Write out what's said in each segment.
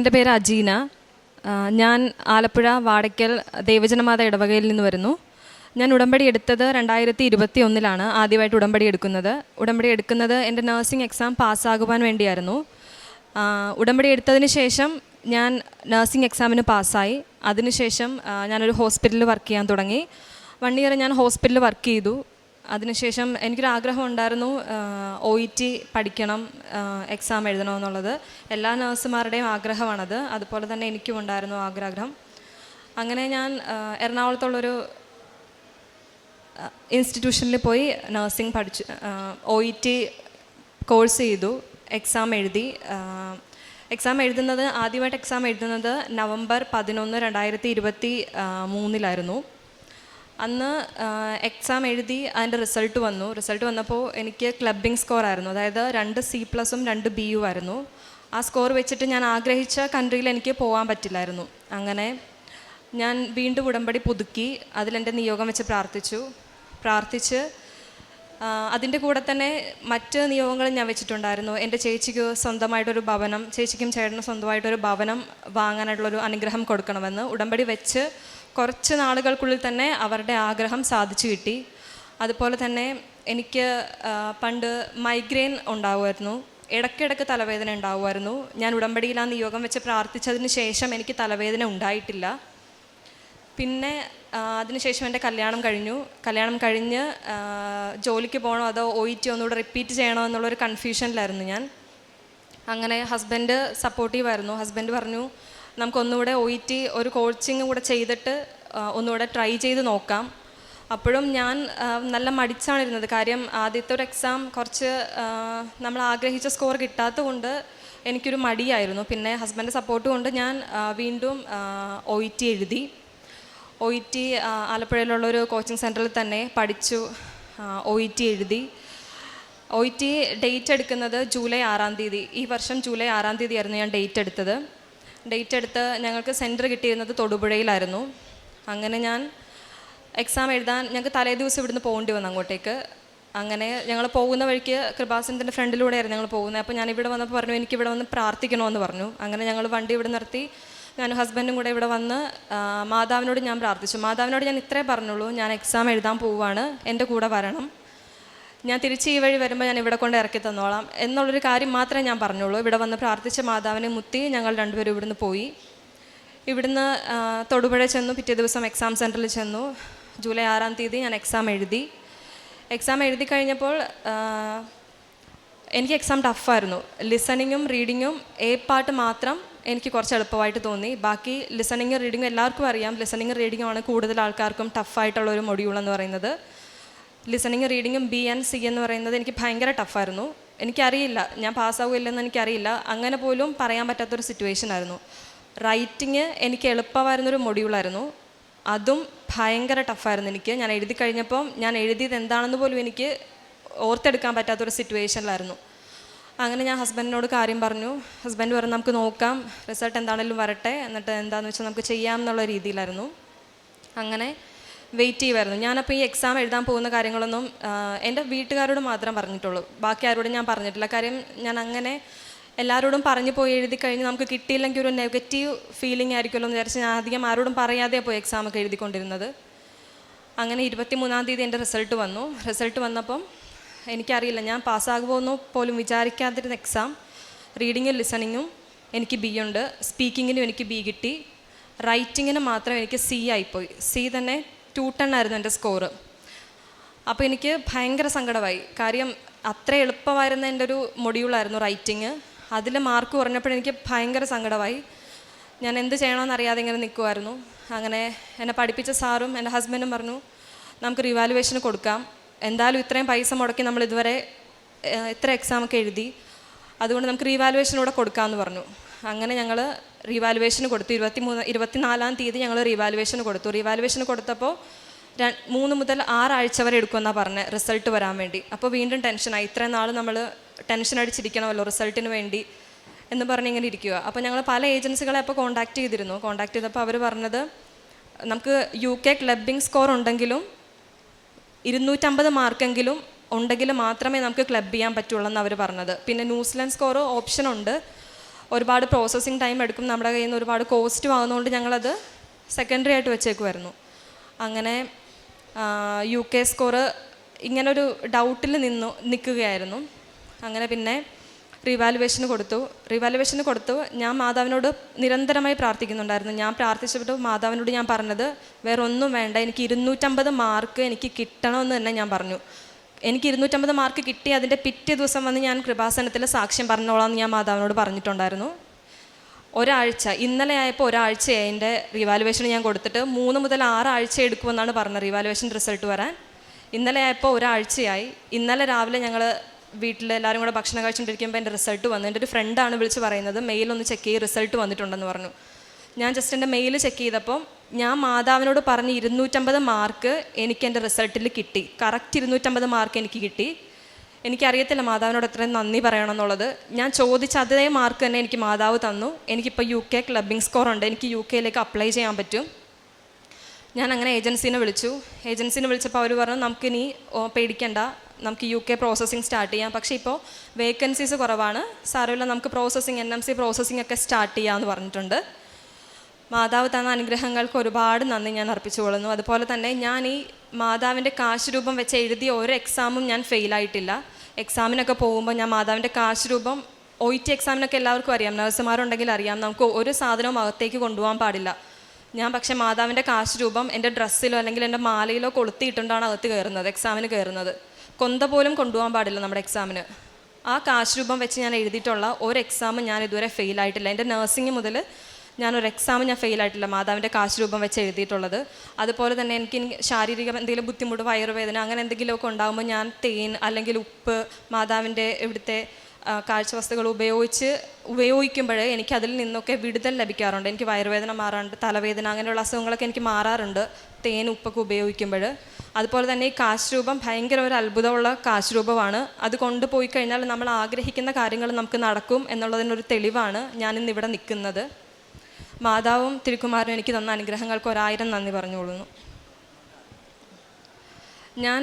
എന്റെ പേര് അജീന. ഞാൻ ആലപ്പുഴ വാടയ്ക്കൽ ദേവജനമാത ഇടവകയിൽ നിന്ന് വരുന്നു. ഞാൻ ഉടമ്പടി എടുത്തത് രണ്ടായിരത്തി ഇരുപത്തി ഒന്നിലാണ് ആദ്യമായിട്ട് ഉടമ്പടി എടുക്കുന്നത്. ഉടമ്പടി എടുക്കുന്നത് എന്റെ നഴ്സിംഗ് എക്സാം പാസ്സാകുവാൻ വേണ്ടിയായിരുന്നു. ഉടമ്പടി എടുത്തതിന് ശേഷം ഞാൻ നഴ്സിംഗ് എക്സാമിന് പാസ്സായി. അതിനുശേഷം ഞാനൊരു ഹോസ്പിറ്റലിൽ വർക്ക് ചെയ്യാൻ തുടങ്ങി. വൺ ഇയർ ഞാൻ ഹോസ്പിറ്റലിൽ വർക്ക് ചെയ്തു. അതിനുശേഷം എനിക്കൊരു ആഗ്രഹം ഉണ്ടായിരുന്നു ഒ ഇ ടി പഠിക്കണം എക്സാം എഴുതണമെന്നുള്ളത്. എല്ലാ നഴ്സുമാരുടെയും ആഗ്രഹമാണത്. അതുപോലെ തന്നെ എനിക്കും ഉണ്ടായിരുന്നു ആഗ്രഹം. അങ്ങനെ ഞാൻ എറണാകുളത്തുള്ളൊരു ഇൻസ്റ്റിറ്റ്യൂഷനിൽ പോയി നഴ്സിംഗ് പഠിച്ചു ഒ ഇ ടി കോഴ്സ് ചെയ്തു എക്സാം എഴുതി എക്സാം എഴുതുന്നത് ആദ്യമായിട്ട് എക്സാം എഴുതുന്നത് നവംബർ പതിനൊന്ന് രണ്ടായിരത്തി ഇരുപത്തി മൂന്നിലായിരുന്നു. അന്ന് എക്സാം എഴുതി അതിന്റെ റിസൾട്ട് വന്നു. റിസൾട്ട് വന്നപ്പോൾ എനിക്ക് ക്ലബിംഗ് സ്കോർ ആയിരുന്നു. അതായത് രണ്ട് സി പ്ലസും രണ്ട് ബി യു ആയിരുന്നു. ആ സ്കോർ വെച്ചിട്ട് ഞാൻ ആഗ്രഹിച്ച കൺട്രിയിൽ എനിക്ക് പോകാൻ പറ്റില്ലായിരുന്നു. അങ്ങനെ ഞാൻ വീണ്ടും ഉടമ്പടി പുതുക്കി. അതിലെന്റെ നിയോഗം വെച്ച് പ്രാർത്ഥിച്ചു. പ്രാർത്ഥിച്ച് അതിന്റെ കൂടെ തന്നെ മറ്റ് നിയോഗങ്ങളും ഞാൻ വെച്ചിട്ടുണ്ടായിരുന്നു. എന്റെ ചേച്ചിക്ക് സ്വന്തമായിട്ടൊരു ഭവനം ചേച്ചിക്കും ചേട്ടനും സ്വന്തമായിട്ടൊരു ഭവനം വാങ്ങാനായിട്ടുള്ളൊരു അനുഗ്രഹം കൊടുക്കണമെന്ന് ഉടമ്പടി വെച്ച് കുറച്ച് നാളുകൾക്കുള്ളിൽ തന്നെ അവരുടെ ആഗ്രഹം സാധിച്ചു കിട്ടി. അതുപോലെ തന്നെ എനിക്ക് പണ്ട് മൈഗ്രെയിൻ ഉണ്ടാവുമായിരുന്നു. ഇടയ്ക്കിടയ്ക്ക് തലവേദന ഉണ്ടാവുമായിരുന്നു. ഞാൻ ഉടമ്പടിയിൽ ആ നിയോഗം വെച്ച് പ്രാർത്ഥിച്ചതിന് ശേഷം എനിക്ക് തലവേദന ഉണ്ടായിട്ടില്ല. പിന്നെ അതിനുശേഷം എന്റെ കല്യാണം കഴിഞ്ഞു. കല്യാണം കഴിഞ്ഞ് ജോലിക്ക് പോകണോ അതോ ഒ ഇ ടി ഒന്നുകൂടെ റിപ്പീറ്റ് ചെയ്യണോ എന്നുള്ളൊരു കൺഫ്യൂഷനിലായിരുന്നു ഞാൻ. അങ്ങനെ ഹസ്ബൻഡ് സപ്പോർട്ടീവായിരുന്നു ഹസ്ബൻഡ് പറഞ്ഞു നമുക്കൊന്നുകൂടെ ഒ ഇ ടി ഒരു കോച്ചിങ് കൂടെ ചെയ്തിട്ട് ഒന്നുകൂടെ ട്രൈ ചെയ്ത് നോക്കാം. അപ്പോഴും ഞാൻ നല്ല മടിച്ചാണ് ഇരുന്നത്. കാര്യം ആദ്യത്തെ ഒരു എക്സാം കുറച്ച് നമ്മൾ ആഗ്രഹിച്ച സ്കോർ കിട്ടാത്തത് കൊണ്ട് എനിക്കൊരു മടിയായിരുന്നു. പിന്നെ ഹസ്ബൻഡ് സപ്പോർട്ട് കൊണ്ട് ഞാൻ വീണ്ടും ഒ ഇ ടി എഴുതി. ഒ ഇ ടി ആലപ്പുഴയിലുള്ളൊരു കോച്ചിങ് സെന്ററിൽ തന്നെ പഠിച്ചു ഒ ഇ ടി എഴുതി. ഒ ഇ ടി ഡേറ്റ് എടുക്കുന്നത് ജൂലൈ ആറാം തീയതി. ഈ വർഷം ജൂലൈ ആറാം തീയതി ആയിരുന്നു ഞാൻ ഡേറ്റ് എടുത്തത്. ഡേറ്റ് എടുത്ത് ഞങ്ങൾക്ക് സെന്റർ കിട്ടിയിരുന്നത് തൊടുപുഴയിലായിരുന്നു. അങ്ങനെ ഞാൻ എക്സാം എഴുതാൻ ഞങ്ങൾക്ക് തലേ ദിവസം ഇവിടുന്ന് പോകേണ്ടി വന്നു അങ്ങോട്ടേക്ക്. അങ്ങനെ ഞങ്ങൾ പോകുന്ന വഴിക്ക് കൃപാസനത്തിന്റെ ഫ്രണ്ടിലൂടെയായിരുന്നു ഞങ്ങൾ പോകുന്നത്. അപ്പോൾ ഞാൻ ഇവിടെ വന്നപ്പോൾ പറഞ്ഞു എനിക്ക് ഇവിടെ വന്ന് പ്രാർത്ഥിക്കണമെന്ന് പറഞ്ഞു. അങ്ങനെ ഞങ്ങൾ വണ്ടി ഇവിടെ നിർത്തി. ഞാനും ഹസ്ബൻഡും കൂടെ ഇവിടെ വന്ന് മാതാവിനോട് ഞാൻ പ്രാർത്ഥിച്ചു. മാതാവിനോട് ഞാൻ ഇത്രേ പറഞ്ഞുള്ളൂ. ഞാൻ എക്സാം എഴുതാൻ പോവുകയാണ് എന്റെ കൂടെ വരണം. ഞാൻ തിരിച്ച് ഈ വഴി വരുമ്പോൾ ഞാൻ ഇവിടെ കൊണ്ട് ഇറക്കി തന്നോളാം എന്നുള്ളൊരു കാര്യം മാത്രമേ ഞാൻ പറഞ്ഞുള്ളൂ. ഇവിടെ വന്ന് പ്രാർത്ഥിച്ച മാതാവിനെ മുത്തി ഞങ്ങൾ രണ്ടുപേരും ഇവിടുന്ന് പോയി. ഇവിടുന്ന് തൊടുപുഴ ചെന്നു. പിറ്റേ ദിവസം എക്സാം സെന്ററിൽ ചെന്നു. ജൂലൈ ആറാം തീയതി ഞാൻ എക്സാം എഴുതി. എക്സാം എഴുതി കഴിഞ്ഞപ്പോൾ എനിക്ക് എക്സാം ടഫായിരുന്നു ലിസണിങ്ങും റീഡിങ്ങും എ പാട്ട് മാത്രം എനിക്ക് കുറച്ച് എളുപ്പമായിട്ട് തോന്നി. ബാക്കി ലിസണിങ് റീഡിങ് എല്ലാവർക്കും അറിയാം. ലിസണിങ് റീഡിംഗ് ആണ് കൂടുതൽ ആൾക്കാർക്കും ടഫായിട്ടുള്ള ഒരു മൊഡ്യൂൾ എന്ന് പറയുന്നത്. ലിസണിങ് റീഡിങ്ങും ബി ആൻഡ് സി എന്ന് പറയുന്നത് എനിക്ക് ഭയങ്കര ടഫായിരുന്നു എനിക്കറിയില്ല ഞാൻ പാസ്സാവില്ലെന്ന് എനിക്കറിയില്ല. അങ്ങനെ പോലും പറയാൻ പറ്റാത്തൊരു സിറ്റുവേഷൻ ആയിരുന്നു. റൈറ്റിങ് എനിക്ക് എളുപ്പമായിരുന്നൊരു മൊഡ്യൂളായിരുന്നു അതും ഭയങ്കര ടഫായിരുന്നു എനിക്ക്. ഞാൻ എഴുതി കഴിഞ്ഞപ്പം ഞാൻ എഴുതിയത് എന്താണെന്ന് പോലും എനിക്ക് ഓർത്തെടുക്കാൻ പറ്റാത്തൊരു സിറ്റുവേഷനിലായിരുന്നു അങ്ങനെ ഞാൻ ഹസ്ബൻഡിനോട് കാര്യം പറഞ്ഞു. ഹസ്ബൻഡ് പറഞ്ഞു നമുക്ക് നോക്കാം റിസൾട്ട് എന്താണെങ്കിലും വരട്ടെ. എന്നിട്ട് എന്താണെന്ന് വെച്ചാൽ നമുക്ക് ചെയ്യാം എന്നുള്ള രീതിയിലായിരുന്നു. അങ്ങനെ വെയിറ്റ് ചെയ്യുമായിരുന്നു ഞാനപ്പോൾ ഈ എക്സാം എഴുതാൻ പോകുന്ന കാര്യങ്ങളൊന്നും എന്റെ വീട്ടുകാരോട് മാത്രം പറഞ്ഞിട്ടുള്ളൂ. ബാക്കി ആരോടും ഞാൻ പറഞ്ഞിട്ടില്ല. കാര്യം ഞാൻ അങ്ങനെ എല്ലാവരോടും പറഞ്ഞു പോയി എഴുതി കഴിഞ്ഞ് നമുക്ക് കിട്ടിയില്ലെങ്കിൽ ഒരു നെഗറ്റീവ് ഫീലിംഗ് ആയിരിക്കുമല്ലോ എന്ന് വിചാരിച്ച് ഞാൻ അധികം ആരോടും പറയാതെ പോയി എക്സാം ഒക്കെ എഴുതിക്കൊണ്ടിരുന്നത്. അങ്ങനെ ഇരുപത്തി മൂന്നാം തീയതി എന്റെ റിസൾട്ട് വന്നു. റിസൾട്ട് വന്നപ്പം എനിക്കറിയില്ല ഞാൻ പാസ്സാകുമോ എന്നോ പോലും വിചാരിക്കാതിരുന്ന എക്സാം റീഡിങ്ങും ലിസണിങ്ങും എനിക്ക് ബി ഉണ്ട്. സ്പീക്കിങ്ങിനും എനിക്ക് ബി കിട്ടി. റൈറ്റിങ്ങിന് മാത്രം എനിക്ക് സി ആയിപ്പോയി. സി തന്നെ ടു ടെൻ ആയിരുന്നു എന്റെ സ്കോറ് അപ്പോൾ എനിക്ക് ഭയങ്കര സങ്കടമായി. കാര്യം അത്ര എളുപ്പമായിരുന്ന എന്റെ ഒരു മൊഡ്യൂളായിരുന്നു റൈറ്റിങ് അതിൽ മാർക്ക് കുറഞ്ഞപ്പോൾ എനിക്ക് ഭയങ്കര സങ്കടമായി. ഞാൻ എന്ത് ചെയ്യണമെന്ന് അറിയാതെ ഇങ്ങനെ നിൽക്കുമായിരുന്നു അങ്ങനെ എന്നെ പഠിപ്പിച്ച സാറും എന്റെ ഹസ്ബൻഡും പറഞ്ഞു നമുക്ക് റിവാലുവേഷന് കൊടുക്കാം. എന്തായാലും ഇത്രയും പൈസ മുടക്കി നമ്മൾ ഇതുവരെ ഇത്ര എക്സാമൊക്കെ എഴുതി. അതുകൊണ്ട് നമുക്ക് റീവാലുവേഷനൂടെ കൊടുക്കാമെന്ന് പറഞ്ഞു. അങ്ങനെ ഞങ്ങൾ റീവാലുവേഷന് കൊടുത്തു. ഇരുപത്തി മൂന്ന് ഇരുപത്തിനാലാം തീയതി ഞങ്ങൾ റീവാലുവേഷന് കൊടുത്തു. റീവാലുവേഷന് കൊടുത്തപ്പോൾ മൂന്ന് മുതൽ ആറാഴ്ച വരെ എടുക്കുമെന്നാണ് പറഞ്ഞത് റിസൾട്ട് വരാൻ വേണ്ടി. അപ്പോൾ വീണ്ടും ടെൻഷനായി ഇത്രയും നാൾ നമ്മൾ ടെൻഷൻ അടിച്ചിരിക്കണമല്ലോ റിസൾട്ടിന് വേണ്ടി എന്ന് പറഞ്ഞ് ഇങ്ങനെ ഇരിക്കുക അപ്പോൾ ഞങ്ങൾ പല ഏജൻസികളെ അപ്പോൾ കോൺടാക്ട് ചെയ്തിരുന്നു. കോൺടാക്ട് ചെയ്തപ്പോൾ അവർ പറഞ്ഞത് നമുക്ക് യു കെ ക്ലബിംഗ് സ്കോർ ഉണ്ടെങ്കിലും ഇരുന്നൂറ്റമ്പത് മാർക്കെങ്കിലും ഉണ്ടെങ്കിൽ മാത്രമേ നമുക്ക് ക്ലബ് ചെയ്യാൻ പറ്റുള്ളൂ എന്ന് അവർ പറഞ്ഞത്. പിന്നെ ന്യൂസിലാൻഡ് സ്കോർ ഓപ്ഷൻ ഉണ്ട്. ഒരുപാട് പ്രോസസ്സിങ് ടൈം എടുക്കും. നമ്മുടെ കയ്യിൽ നിന്ന് ഒരുപാട് കോസ്റ്റ് ആകുന്നതുകൊണ്ട് ഞങ്ങളത് സെക്കൻഡറി ആയിട്ട് വെച്ചേക്കുമായിരുന്നു അങ്ങനെ യു കെ സ്കോറ് ഇങ്ങനൊരു ഡൗട്ടിൽ നിന്നു നിൽക്കുകയായിരുന്നു. അങ്ങനെ പിന്നെ റിവാലുവേഷന് കൊടുത്തു. റിവാലുവേഷന് കൊടുത്തു. ഞാൻ മാതാവിനോട് നിരന്തരമായി പ്രാർത്ഥിക്കുന്നുണ്ടായിരുന്നു. ഞാൻ പ്രാർത്ഥിച്ചപ്പോൾ മാതാവിനോട് ഞാൻ പറഞ്ഞത് വേറെ ഒന്നും വേണ്ട. എനിക്ക് ഇരുന്നൂറ്റമ്പത് മാർക്ക് എനിക്ക് കിട്ടണമെന്ന് തന്നെ ഞാൻ പറഞ്ഞു. എനിക്ക് ഇരുന്നൂറ്റമ്പത് മാർക്ക് കിട്ടി. അതിന്റെ പിറ്റേ ദിവസം വന്ന് ഞാൻ കൃപാസനത്തിൽ സാക്ഷ്യം പറഞ്ഞോളാം എന്ന് ഞാൻ മാതാവിനോട് പറഞ്ഞിട്ടുണ്ടായിരുന്നു. ഒരാഴ്ച ഇന്നലെ ആയപ്പോൾ ഒരാഴ്ചയായി എന്റെ റിവാലുവേഷൻ ഞാൻ കൊടുത്തിട്ട്. മൂന്ന് മുതൽ ആറാഴ്ച എടുക്കുമെന്നാണ് പറഞ്ഞത് റിവാലുവേഷൻ റിസൾട്ട് വരാൻ. ഇന്നലെ ആയപ്പോൾ ഒരാഴ്ചയായി. ഇന്നലെ രാവിലെ ഞങ്ങൾ വീട്ടിൽ എല്ലാവരും കൂടെ ഭക്ഷണം കഴിച്ചുകൊണ്ടിരിക്കുമ്പോൾ എന്റെ റിസൾട്ട് വന്നു. എന്റെ ഒരു ഫ്രണ്ടാണ് വിളിച്ച് പറയുന്നത് മെയിൽ ഒന്ന് ചെക്ക് ചെയ്ത് റിസൾട്ട് വന്നിട്ടുണ്ടെന്ന് പറഞ്ഞു. ഞാൻ ജസ്റ്റ് എന്റെ മെയിൽ ചെക്ക് ചെയ്തപ്പോൾ ഞാൻ മാതാവിനോട് പറഞ്ഞ് ഇരുന്നൂറ്റമ്പത് മാർക്ക് എനിക്ക് എന്റെ റിസൾട്ടിൽ കിട്ടി. കറക്റ്റ് ഇരുന്നൂറ്റമ്പത് മാർക്ക് എനിക്ക് കിട്ടി. എനിക്കറിയത്തില്ല മാതാവിനോട് എത്രയും നന്ദി പറയണമെന്നുള്ളത്. ഞാൻ ചോദിച്ച അതേ മാർക്ക് തന്നെ എനിക്ക് മാതാവ് തന്നു. എനിക്കിപ്പോൾ യു കെ ക്ലബിംഗ് സ്കോർ ഉണ്ട്. എനിക്ക് യു കെയിലേക്ക് അപ്ലൈ ചെയ്യാൻ പറ്റും. ഞാൻ അങ്ങനെ ഏജൻസീനെ വിളിച്ചു. ഏജൻസീനെ വിളിച്ചപ്പോൾ അവർ പറഞ്ഞു നമുക്കിനി പേടിക്കണ്ട. നമുക്ക് യു കെ പ്രോസസ്സിങ് സ്റ്റാർട്ട് ചെയ്യാം. പക്ഷേ ഇപ്പോൾ വേക്കൻസീസ് കുറവാണ്. സാരമില്ല നമുക്ക് processing N M C processing ഒക്കെ സ്റ്റാർട്ട് ചെയ്യാമെന്ന് പറഞ്ഞിട്ടുണ്ട്. മാതാവ് തന്ന അനുഗ്രഹങ്ങൾക്ക് ഒരുപാട് നന്ദി ഞാൻ അർപ്പിച്ചുകൊള്ളുന്നു. അതുപോലെ തന്നെ ഞാൻ ഈ മാതാവിന്റെ കാശ് രൂപം വെച്ച് എഴുതിയ ഒരു എക്സാമും ഞാൻ ഫെയിലായിട്ടില്ല എക്സാമിനൊക്കെ പോകുമ്പോൾ ഞാൻ മാതാവിന്റെ കാശ് രൂപം ഒ ടി എക്സാമിനൊക്കെ എല്ലാവർക്കും അറിയാം. നഴ്സുമാരുണ്ടെങ്കിൽ അറിയാം. നമുക്ക് ഒരു സാധനവും അകത്തേക്ക് കൊണ്ടുപോകാൻ പാടില്ല. ഞാൻ പക്ഷേ മാതാവിന്റെ കാശ് രൂപം എന്റെ ഡ്രസ്സിലോ അല്ലെങ്കിൽ എന്റെ മാലയിലോ കൊളുത്തിയിട്ടുണ്ടാണ് അകത്ത് കയറുന്നത് എക്സാമിന് കയറുന്നത്. കൊന്ത പോലും കൊണ്ടുപോകാൻ പാടില്ല നമ്മുടെ എക്സാമിന് ആ കാശ് രൂപം വെച്ച് ഞാൻ എഴുതിയിട്ടുള്ള ഒരു എക്സാം ഞാൻ ഇതുവരെ ഫെയിൽ ആയിട്ടില്ല. എന്റെ നഴ്സിംഗ് മുതൽ ഞാനൊരു എക്സാം ഞാൻ ഫെയിൽ ആയിട്ടില്ല. മാതാവിന്റെ കാശ് രൂപം വെച്ച് എഴുതിയിട്ടുള്ളത്. അതുപോലെ തന്നെ എനിക്ക് ശാരീരിക എന്തെങ്കിലും ബുദ്ധിമുട്ട് വയറുവേദന അങ്ങനെ എന്തെങ്കിലുമൊക്കെ ഉണ്ടാകുമ്പോൾ ഞാൻ തേൻ അല്ലെങ്കിൽ ഉപ്പ് മാതാവിന്റെ ഇവിടുത്തെ കാഴ്ചവസ്തുക്കൾ ഉപയോഗിച്ച് ഉപയോഗിക്കുമ്പോൾ എനിക്ക് അതിൽ നിന്നൊക്കെ വിടുതൽ ലഭിക്കാറുണ്ട്. എനിക്ക് വയറുവേദന മാറാറുണ്ട് തലവേദന അങ്ങനെയുള്ള അസുഖങ്ങളൊക്കെ എനിക്ക് മാറാറുണ്ട് തേൻ ഉപ്പൊക്കെ ഉപയോഗിക്കുമ്പോൾ. അതുപോലെ തന്നെ ഈ കാശ്രൂപം ഭയങ്കര ഒരു അത്ഭുതമുള്ള കാശ്രൂപമാണ്. അത് കൊണ്ടുപോയി കഴിഞ്ഞാൽ നമ്മൾ ആഗ്രഹിക്കുന്ന കാര്യങ്ങൾ നമുക്ക് നടക്കും എന്നുള്ളതിനൊരു തെളിവാണ് ഞാനിന്ന് ഇവിടെ നിൽക്കുന്നത്. മാതാവും തിരുക്കുമാരനും എനിക്ക് തന്ന അനുഗ്രഹങ്ങൾക്ക് ഒരായിരം നന്ദി പറഞ്ഞുകൊള്ളുന്നു. ഞാൻ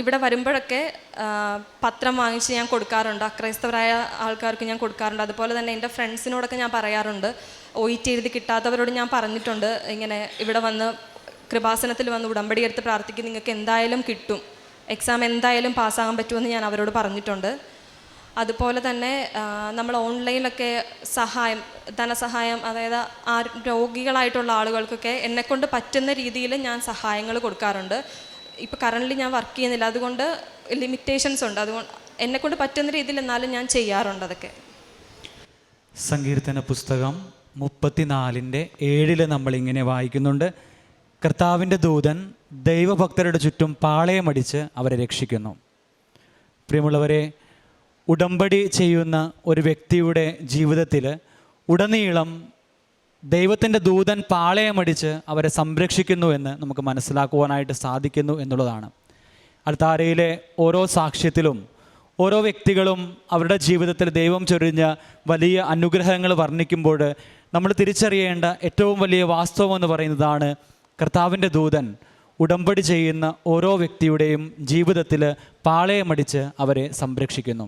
ഇവിടെ വരുമ്പോഴൊക്കെ പത്രം വാങ്ങിച്ച് ഞാൻ കൊടുക്കാറുണ്ട്. അക്രൈസ്തവരായ ആൾക്കാർക്ക് ഞാൻ കൊടുക്കാറുണ്ട്. അതുപോലെ തന്നെ എന്റെ ഫ്രണ്ട്സിനോടൊക്കെ ഞാൻ പറയാറുണ്ട്. ഒ ഇ ടി എഴുതി കിട്ടാത്തവരോട് ഞാൻ പറഞ്ഞിട്ടുണ്ട്. ഇങ്ങനെ ഇവിടെ വന്ന് കൃപാസനത്തിൽ വന്ന് ഉടമ്പടി എടുത്ത് പ്രാർത്ഥിക്കും. നിങ്ങൾക്ക് എന്തായാലും കിട്ടും. എക്സാം എന്തായാലും പാസ്സാകാൻ പറ്റുമെന്ന് ഞാൻ അവരോട് പറഞ്ഞിട്ടുണ്ട്. അതുപോലെ തന്നെ നമ്മൾ ഓൺലൈനിലൊക്കെ സഹായം ധനസഹായം അതായത് ആ രോഗികളായിട്ടുള്ള ആളുകൾക്കൊക്കെ എന്നെക്കൊണ്ട് പറ്റുന്ന രീതിയിൽ ഞാൻ സഹായങ്ങൾ കൊടുക്കാറുണ്ട്. ഇപ്പോൾ കറന്റ് ഞാൻ വർക്ക് ചെയ്യുന്നില്ല. അതുകൊണ്ട് ലിമിറ്റേഷൻസ് ഉണ്ട്. അതുകൊണ്ട് എന്നെക്കൊണ്ട് പറ്റുന്ന രീതിയിൽ എന്നാലും ഞാൻ ചെയ്യാറുണ്ട് അതൊക്കെ. സങ്കീർത്തന പുസ്തകം മുപ്പത്തിനാലിന്റെ ഏഴിൽ നമ്മളിങ്ങനെ വായിക്കുന്നുണ്ട്. കർത്താവിന്റെ ദൂതൻ ദൈവഭക്തരുടെ ചുറ്റും പാളയമടിച്ച് അവരെ രക്ഷിക്കുന്നു. പ്രിയമുള്ളവരെ ഉടമ്പടി ചെയ്യുന്ന ഒരു വ്യക്തിയുടെ ജീവിതത്തിൽ ഉടനീളം ദൈവത്തിന്റെ ദൂതൻ പാളയമടിച്ച് അവരെ സംരക്ഷിക്കുന്നു എന്ന് നമുക്ക് മനസ്സിലാക്കുവാനായിട്ട് സാധിക്കുന്നു എന്നുള്ളതാണ്. അൾത്താരയിലെ ഓരോ സാക്ഷ്യത്തിലും ഓരോ വ്യക്തികളും അവരുടെ ജീവിതത്തിൽ ദൈവം ചൊരിഞ്ഞ വലിയ അനുഗ്രഹങ്ങൾ വർണിക്കുമ്പോൾ നമ്മൾ തിരിച്ചറിയേണ്ട ഏറ്റവും വലിയ വാസ്തവം എന്ന് പറയുന്നതാണ് കർത്താവിന്റെ ദൂതൻ ഉടമ്പടി ചെയ്യുന്ന ഓരോ വ്യക്തിയുടെയും ജീവിതത്തിൽ പാളയമടിച്ച് അവരെ സംരക്ഷിക്കുന്നു.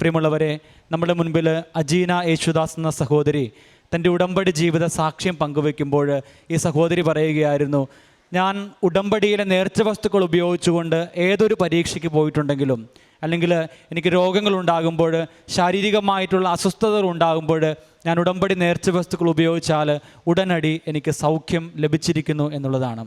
പ്രിയമുള്ളവരെ നമ്മുടെ മുൻപിൽ അജീന യേശുദാസ് എന്ന സഹോദരി തന്റെ ഉടമ്പടി ജീവിത സാക്ഷ്യം പങ്കുവെക്കുമ്പോൾ ഈ സഹോദരി പറയുകയായിരുന്നു ഞാൻ ഉടമ്പടിയിലെ നേർച്ച വസ്തുക്കൾ ഉപയോഗിച്ചുകൊണ്ട് ഏതൊരു പരീക്ഷയ്ക്ക് പോയിട്ടുണ്ടെങ്കിലും അല്ലെങ്കിൽ എനിക്ക് രോഗങ്ങൾ ഉണ്ടാകുമ്പോൾ ശാരീരികമായിട്ടുള്ള അസ്വസ്ഥതകൾ ഉണ്ടാകുമ്പോൾ ഞാൻ ഉടമ്പടി നേർച്ച വസ്തുക്കൾ ഉപയോഗിച്ചാൽ ഉടനടി എനിക്ക് സൗഖ്യം ലഭിച്ചിരിക്കുന്നു എന്നുള്ളതാണ്.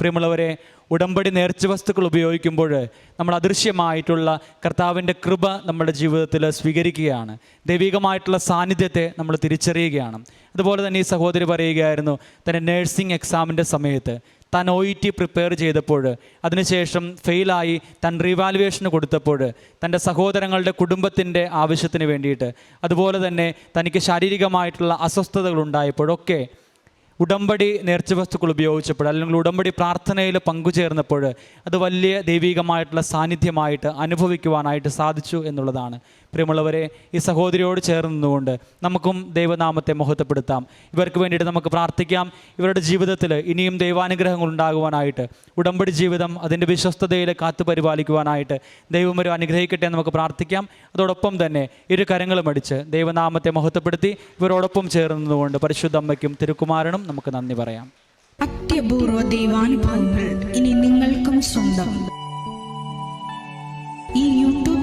പ്രിയമുള്ളവരെ ഉടമ്പടി നേർച്ച വസ്തുക്കൾ ഉപയോഗിക്കുമ്പോൾ നമ്മൾ അദൃശ്യമായിട്ടുള്ള കർത്താവിന്റെ കൃപ നമ്മുടെ ജീവിതത്തിൽ സ്വീകരിക്കുകയാണ്. ദൈവികമായിട്ടുള്ള സാന്നിധ്യത്തെ നമ്മൾ തിരിച്ചറിയുകയാണ്. അതുപോലെ തന്നെ ഈ സഹോദരി പറയുകയായിരുന്നു തന്റെ നേഴ്സിംഗ് എക്സാമിന്റെ സമയത്ത് താൻ ഒ ഇ ടി പ്രിപ്പയർ ചെയ്തപ്പോൾ അതിനുശേഷം ഫെയിലായി താൻ റീവാലുവേഷന് കൊടുത്തപ്പോൾ തന്റെ സഹോദരങ്ങളുടെ കുടുംബത്തിന്റെ ആവശ്യത്തിന് വേണ്ടിയിട്ട് അതുപോലെ തന്നെ തനിക്ക് ശാരീരികമായിട്ടുള്ള അസ്വസ്ഥതകൾ ഉണ്ടായപ്പോഴൊക്കെ ഉടമ്പടി നേർച്ച വസ്തുക്കൾ ഉപയോഗിച്ചപ്പോൾ അല്ലെങ്കിൽ ഉടമ്പടി പ്രാർത്ഥനയിൽ പങ്കുചേർന്നപ്പോൾ അത് വലിയ ദൈവികമായിട്ടുള്ള സാന്നിധ്യമായിട്ട് അനുഭവിക്കുവാനായിട്ട് സാധിച്ചു എന്നുള്ളതാണ്. പ്രിയമുള്ളവരെ ഈ സഹോദരിയോട് ചേർന്ന് നിന്നുകൊണ്ട് നമുക്കും ദൈവനാമത്തെ മഹത്വപ്പെടുത്താം. ഇവർക്ക് വേണ്ടിയിട്ട് നമുക്ക് പ്രാർത്ഥിക്കാം. ഇവരുടെ ജീവിതത്തിൽ ഇനിയും ദൈവാനുഗ്രഹങ്ങൾ ഉണ്ടാകുവാനായിട്ട് ഉടമ്പടി ജീവിതം അതിന്റെ വിശ്വസ്തതയിൽ കാത്തു പരിപാലിക്കുവാനായിട്ട് ദൈവം ഒരു അനുഗ്രഹിക്കട്ടെ നമുക്ക് പ്രാർത്ഥിക്കാം. അതോടൊപ്പം തന്നെ ഇരു കരങ്ങളും അടിച്ച് ദൈവനാമത്തെ മഹത്വപ്പെടുത്തി ഇവരോടൊപ്പം ചേർന്നതുകൊണ്ട് പരിശുദ്ധമ്മയ്ക്കും തിരുക്കുമാരനും നമുക്ക് നന്ദി പറയാം. അത്യപൂർവ ദൈവാനുഭവങ്ങൾ ഇനി നിങ്ങൾക്കും സ്വന്തം.